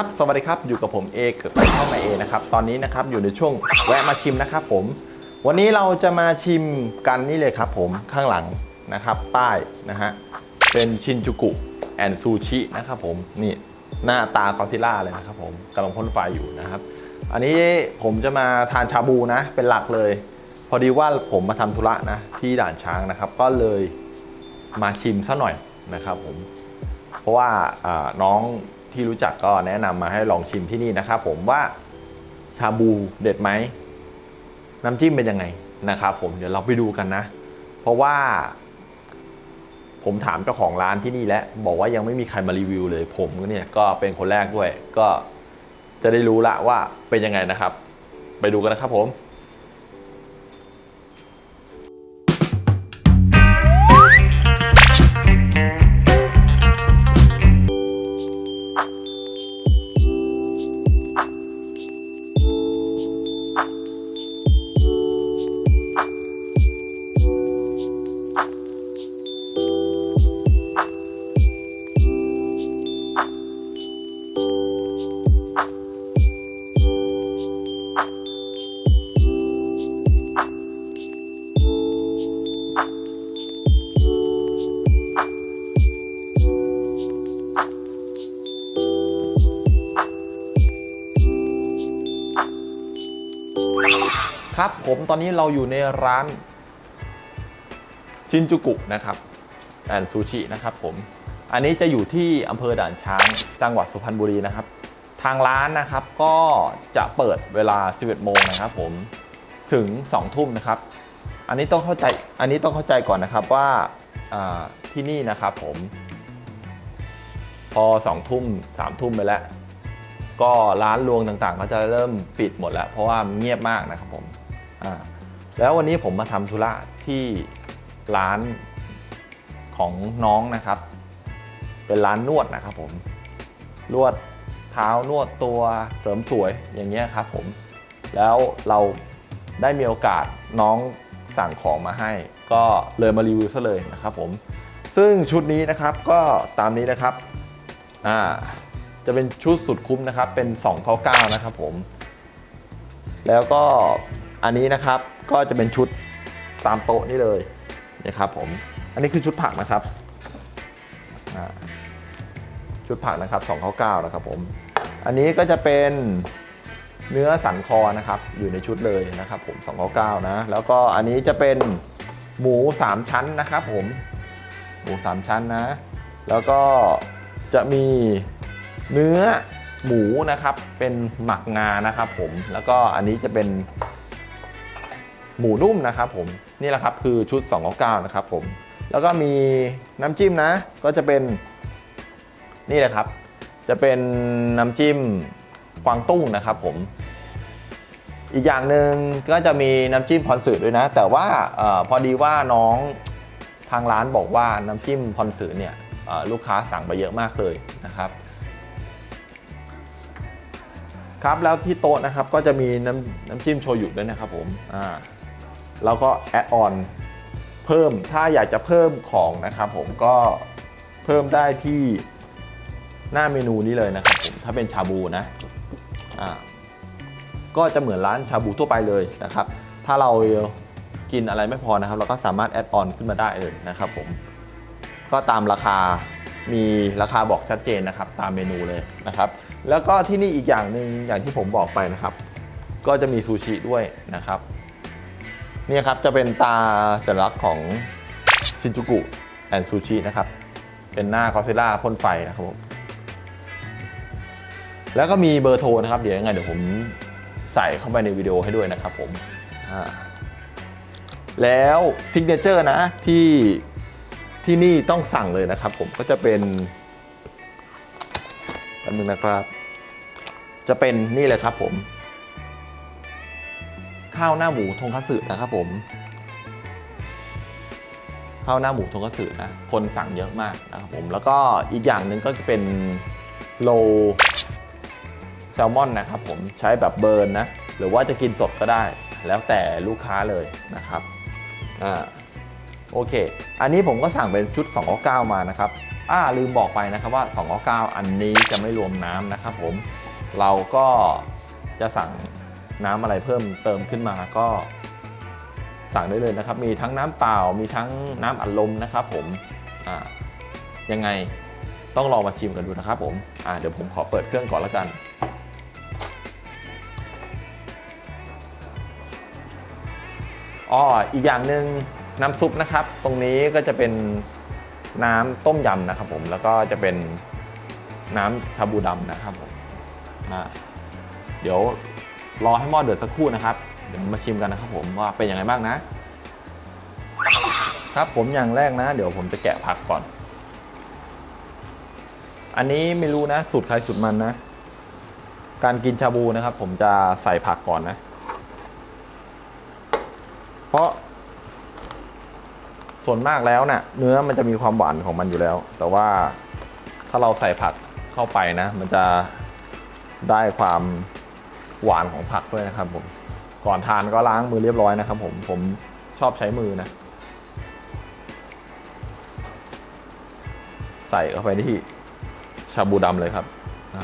ครับสวัสดีครับอยู่กับผมเอเกิดช่องนายเอนะครับตอนนี้นะครับอยู่ในช่วงแวะมาชิมนะครับผม วันนี้เราจะมาชิมกันนี่เลยครับผมข้างหลังนะครับป้ายนะฮะเป็นชินจูกุแอนซูชินะครับผมนี่หน้าตากอซิล่าเลยนะครับผมกำลังพ่นไฟอยู่นะครับ อันนี้ผมจะมาทานชาบูนะเป็นหลักเลย พอดีว่าผมมาทำธุระนะที่ด่านช้างนะครับ ก็เลยมาชิมซะหน่อยนะครับผมเพราะว่าน้อง ที่รู้จักก็แนะนำมาให้ลองชิมที่นี่นะครับผมว่าชาบูเด็ดไหมน้ำจิ้มเป็นยังไงนะครับผมเดี๋ยวเราไปดูกันนะ เพราะว่า ผมถามเจ้าของร้านที่นี่แล้วบอกว่ายังไม่มีใครมารีวิวเลย ผมก็เนี่ยก็เป็นคนแรกด้วย ก็จะได้รู้ละว่าเป็นยังไงนะครับ ไปดูกันนะครับผม ครับผมตอนนี้เราอยู่ในร้านชินจูกุนะครับแอนซูชินะครับผม อันนี้จะอยู่ที่อำเภอด่านช้าง จังหวัดสุพรรณบุรีนะครับ ทางร้านนะครับก็จะเปิดเวลา 11 โมงนะครับผม ถึง 2 ทุ่มนะครับ อันนี้ต้องเข้าใจ อันนี้ต้องเข้าใจก่อนนะครับว่าที่นี่นะครับผม พอ 2 ทุ่ม 3 ทุ่มไปแล้ว ก็ร้านรวงต่างๆ ก็จะเริ่มปิดหมดแล้ว เพราะว่าเงียบมากนะครับผม แล้ววันนี้ผมมาทำธุระที่ร้านของน้องนะครับ เป็นร้านนวดนะครับผมนวดเท้านวดตัวเสริมสวยอย่างเงี้ยครับผม แล้วเราได้มีโอกาสน้องสั่งของมาให้ ก็เลยมารีวิวซะเลยนะครับผม ซึ่งชุดนี้นะครับก็ตามนี้นะครับอ่าจะเป็นชุดสุดคุ้มนะครับเป็น 2 9 9 นะครับผม แล้วก็ อันนี้นะครับก็จะเป็นชุดตามโต๊ะนี่เลยนะครับผม อันนี้คือชุดผักนะครับ ชุดผักนะครับ2 9 9นะครับผม อันนี้ก็จะเป็นเนื้อสันคอนะครับ อยู่ในชุดเลยนะครับผม2 9 9นะ แล้วก็อันนี้จะเป็นหมู 3 ชั้นนะครับผม หมู 3 ชั้นนะ แล้วก็จะมีเนื้อหมูนะครับ เป็นหมักงานะครับผม แล้วก็อันนี้จะเป็น หมูนุ่มนะครับผมนี่แหละครับคือชุด299นะครับผมแล้วก็มีน้ำจิ้มนะ ก็จะเป็นนี่แหละครับ จะเป็นน้ำจิ้มกวางตุ้งนะครับผม อีกอย่างหนึ่งก็จะมีน้ำจิ้มพรสือด้วยนะ แต่ว่าออพอดีว่าน้องทางร้านบอกว่าน้ำจิ้มพรสือเนี่ยลูกค้าสั่งไปเยอะมากเลยนะครับครับแล้วที่โต๊ะนะครับก็จะมีน้ำน้ำจิ้มโชยุด้วยนะครับผมอ่า แล้วก็แอดออนเพิ่มถ้าอยากจะเพิ่มของนะครับผมก็เพิ่มได้ที่หน้าเมนูนี้เลยนะครับผมถ้าเป็นชาบูนะอ่าก็จะเหมือนร้านชาบูทั่วไปเลยนะครับ ถ้าเรากินอะไรไม่พอนะครับ เราก็สามารถแอดออนขึ้นมาได้เลยนะครับผมก็ตามราคามีราคาบอกชัดเจนนะครับ ตามเมนูเลยนะครับ แล้วก็ที่นี่อีกอย่างหนึ่งอย่างที่ผมบอกไปนะครับ ก็จะมีซูชิด้วยนะครับ นี่ครับจะเป็นตาสัญลักษณ์ของชินจูกุแอนซูชินะครับ เป็นหน้ากอสเซล่าพ่นไฟนะครับผมแล้วก็มีเบอร์โทรนะครับ เดี๋ยวยังไงเดี๋ยวผมใส่เข้าไปในวิดีโอให้ด้วยนะครับผมแล้วซิกเนเจอร์นะที่ที่นี่ต้องสั่งเลยนะครับผมก็จะเป็นแป๊บนึงนะครับ จะเป็นนี่เลยครับผม ข้าวหน้าหมูทงคัตสึนะครับผม ข้าวหน้าหมูทงคัตสึนะ คนสั่งเยอะมากนะครับผม แล้วก็อีกอย่างหนึ่งก็จะเป็นโลแซลมอนนะครับผม ใช้แบบเบิร์นนะ หรือว่าจะกินสดก็ได้ แล้วแต่ลูกค้าเลยนะครับ อ่า โอเค อันนี้ผมก็สั่งเป็นชุด299มานะครับอ่าลืมบอกไปนะครับว่า299อันนี้จะไม่รวมน้ำนะครับผม เราก็จะสั่ง น้ำอะไรเพิ่มเติมขึ้นมาก็สั่งได้เลยนะครับ มีทั้งน้ำเปล่า มีทั้งน้ำอัดลมนะครับผมยังไงต้องลองมาชิมกันดูนะครับผมเดี๋ยวผมขอเปิดเครื่องก่อนแล้วกันอ๋ออีกอย่างหนึ่งน้ำซุปนะครับ ตรงนี้ก็จะเป็นน้ำต้มยำนะครับผมแล้วก็จะเป็นน้ำชาบูดำนะครับผมเดี๋ยว รอให้หม้อเดือดสักครู่นะครับ เดี๋ยวมาชิมกันนะครับผมว่าเป็นยังไงบ้างนะ ครับผมอย่างแรกนะ เดี๋ยวผมจะแกะผักก่อน อันนี้ไม่รู้นะสูตรใครสูตรมันนะ การกินชาบูนะครับ ผมจะใส่ผักก่อนนะ เพราะส่วนมากแล้วเนะ่ะเนื้อมันจะมีความหวานของมันอยู่แล้ว แต่ว่าถ้าเราใส่ผักเข้าไปนะ มันจะได้ความ หวานของผักด้วยนะครับผมก่อนทานก็ล้างมือเรียบร้อยนะครับผมผมชอบใช้มือนะ ใส่เข้าไปที่ชาบูดำเลยครับอ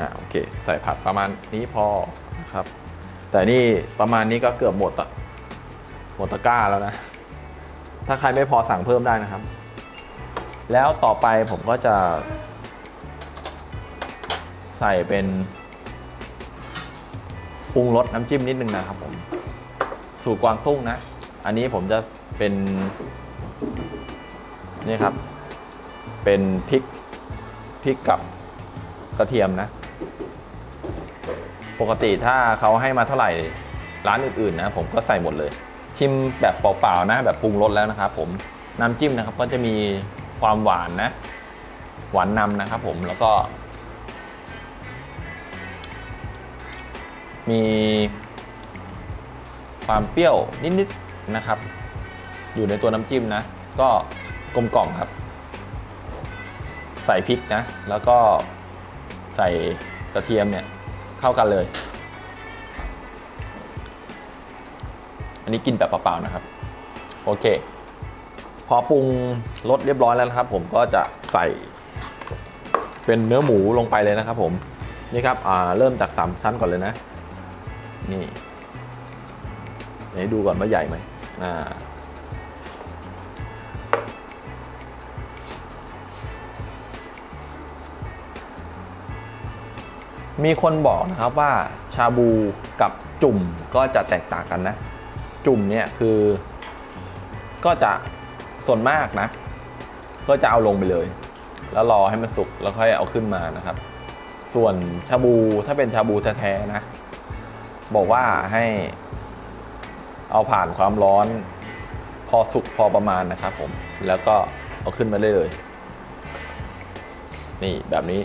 ่าโอเค ใส่ผักประมาณนี้พอนะครับ แต่นี่ประมาณนี้ก็เกือบหมดอะหมดตะกร้าแล้วนะ ถ้าใครไม่พอสั่งเพิ่มได้นะครับ แล้วต่อไปผมก็จะ ใส่เป็นปรุงรสน้ำจิ้มนิดนึงนะครับผม สูตรกวางตุ้งนะ อันนี้ผมจะเป็น นี่ครับ เป็นพริกพริกกับกระเทียมนะ ปกติถ้าเขาให้มาเท่าไหร่ร้านอื่นๆนะ ผมก็ใส่หมดเลย ชิมแบบเปล่าๆนะ แบบปรุงรสแล้วนะครับผมน้ำจิ้มนะครับก็จะมีความหวานนะ หวานนำนะครับผมแล้วก็ มีความเปรี้ยวนิดๆนะครับ อยู่ในตัวน้ำจิ้มนะ ก็กลมกล่อมครับ ใส่พริกนะ แล้วก็ใส่กระเทียมเนี่ยเข้ากันเลย อันนี้กินแบบเปล่าๆนะครับ โอเค พอปรุงรสเรียบร้อยแล้วนะครับ ผมก็จะใส่เป็นเนื้อหมูลงไปเลยนะครับ ผมนี่ครับเริ่มจากสามชั้นก่อนเลยนะ นี่ให้ดูก่อนว่าใหญ่ไหมอ่ามีคนบอกนะครับว่าชาบูกับจุ่มก็จะแตกต่างกันนะ จุ่มเนี่ยคือ ก็จะส่วนมากนะ ก็จะเอาลงไปเลย แล้วรอให้มันสุกแล้วค่อยเอาขึ้นมานะครับ ส่วนชาบูถ้าเป็นชาบูแท้ๆนะ บอกว่าให้ เอาผ่านความร้อน พอสุกพอประมาณนะครับผมแล้วก็เอาขึ้นมาได้เลย นี่แบบนี้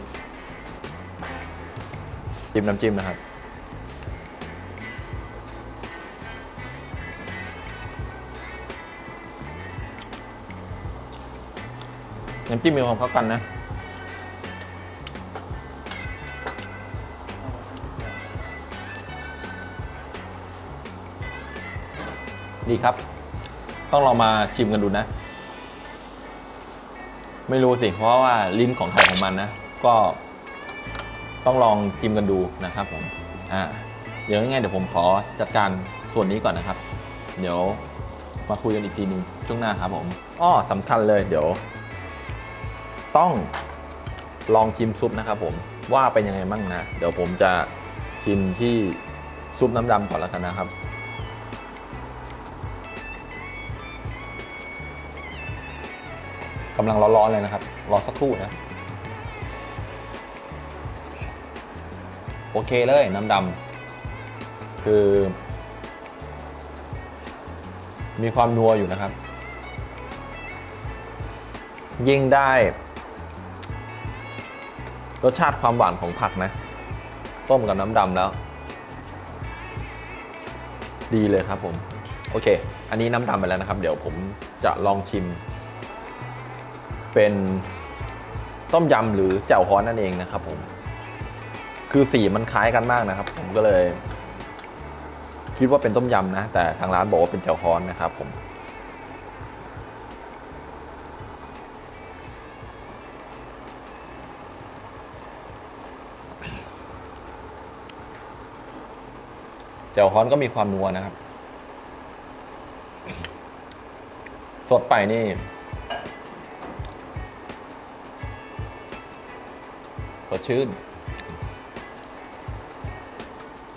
จิ้มน้ำจิ้มนะครับ น้ำจิ้มมีความเข้ากันนะดีครับ ต้องลองมาชิมกันดูนะ ไม่รู้สิ เพราะว่าลิ้นของใครของมันนะ ก็ต้องลองชิมกันดูนะครับผม อ่า เดี๋ยวยังไงเดี๋ยวผมขอจัดการส่วนนี้ก่อนนะครับ เดี๋ยวมาคุยกันอีกทีหนึงช่วงหน้าครับผม อ้อสำคัญเลยเดี๋ยว ต้องลองชิมซุปนะครับผมว่าเป็นยังไงบ้างนะ เดี๋ยวผมจะชิมที่ซุปน้ำดำก่อนแล้วกันนะครับ กำลังร้อนๆเลยนะครับ รอสักครู่นะ โอเคเลยน้ำดำคือ มีความนัวอยู่นะครับ ยิ่งได้ รสชาติความหวานของผักนะ ต้มกับน้ำดำแล้ว ดีเลยครับผม โอเค อันนี้น้ำดำไปแล้วนะครับ เดี๋ยวผมจะลองชิม เป็นต้มยำหรือแจ่วฮ้อนนั่นเองนะครับผม คือสีมันคล้ายกันมากนะครับ ผมก็เลย คิดว่าเป็นต้มยำนะ แต่ทางร้านบอกว่าเป็นแจ่วฮ้อนนะครับผม จ่วฮ้อนก็มีความนัวนะครับ สดไปนี่ สดชื่น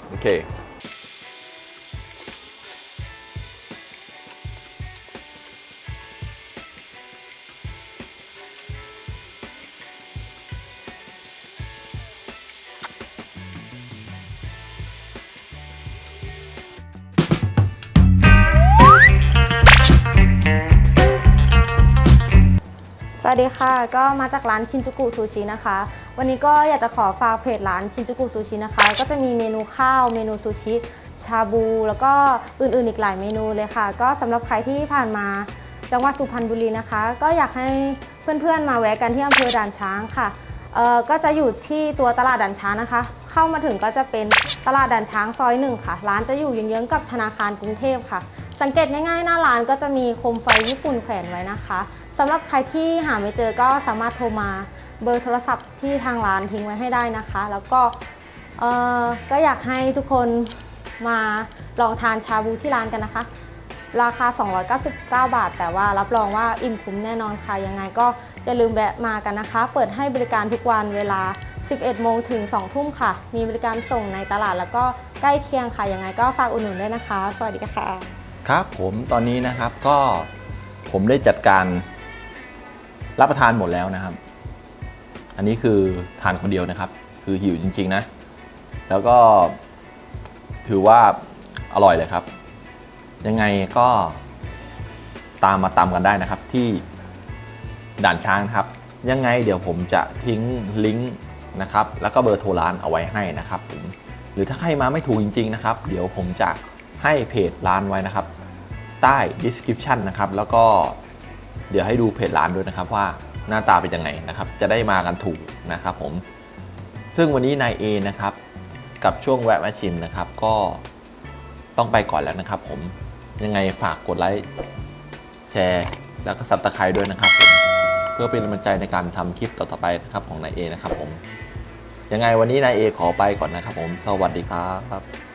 โอเค วัสดีค่ะ ก็มาจากร้านชินจูกุซูชินะคะ วันนี้ก็อยากจะขอฝากเพจร้านชินจูกุซูชินะคะ ก็จะมีเมนูข้าว เมนูซูชิ ชาบู แล้วก็อื่นๆอีกหลายเมนูเลยค่ะ ก็สำหรับใครที่ผ่านมาจังหวัดสุพรรณบุรีนะคะ ก็อยากให้เพื่อนๆมาแวะกันที่อำเภอด่านช้างค่ะ เอ่อก็จะอยู่ที่ตัวตลาดด่านช้างนะคะ เข้ามาถึงก็จะเป็นตลาดด่านช้างซอยหนึ่งค่ะ ร้านจะอยู่เยื้องๆกับธนาคารกรุงเทพค่ะ สังเกตง่ายๆหน้าร้านก็จะมีโคมไฟญี่ปุ่นแขวนไว้นะคะสำหรับใครที่หาไม่เจอก็สามารถโทรมาเบอร์โทรศัพท์ที่ทางร้านทิ้งไว้ให้ได้นะคะ แล้วก็เอ่อก็อยากให้ทุกคนมาลองทานชาบูที่ร้านกันนะคะ ราคา 299 บาท แต่ว่ารับรองว่าอิ่มคุ้มแน่นอนค่ะ ยังไงก็อย่าลืมแวะมากันนะคะ เปิดให้บริการทุกวันเวลา 11 โมงถึง 2 ทุ่มค่ะ มีบริการส่งในตลาดแล้วก็ใกล้เคียงค่ะ ยังไงก็ฝากอุดหนุนด้วยนะคะ สวัสดีค่ะ ครับผมตอนนี้นะครับก็ผมได้จัดการรับประทานหมดแล้วนะครับ อันนี้คือทานคนเดียวนะครับ คือหิวจริงๆนะ แล้วก็ถือว่าอร่อยเลยครับ ยังไงก็ตามมาตามกันได้นะครับที่ด่านช้างครับ ยังไงเดี๋ยวผมจะทิ้งลิงก์นะครับ แล้วก็เบอร์โทรร้านเอาไว้ให้นะครับผมหรือถ้าใครมาไม่ถูกจริง ๆ นะครับ เดี๋ยวผมจะให้เพจร้านไว้นะครับ ใต้ description นะครับ แล้วก็เดี๋ยวให้ดูเพจร้านด้วยนะครับว่าหน้าตาเป็นยังไงนะครับ จะได้มากันถูกนะครับผม ซึ่งวันนี้นายเอนะครับ กับช่วงแวะมาชิมนะครับ ก็ต้องไปก่อนแล้วนะครับผม ยังไงฝากกดไลค์แชร์แล้วก็ซับสไครด้วยนะครับผมเพื่อเป็นกำลังใจในการทำคลิปต่อๆไปนะครับของนายเอนะครับผมยังไงวันนี้นายเอขอไปก่อนนะครับผม สวัสดีครับ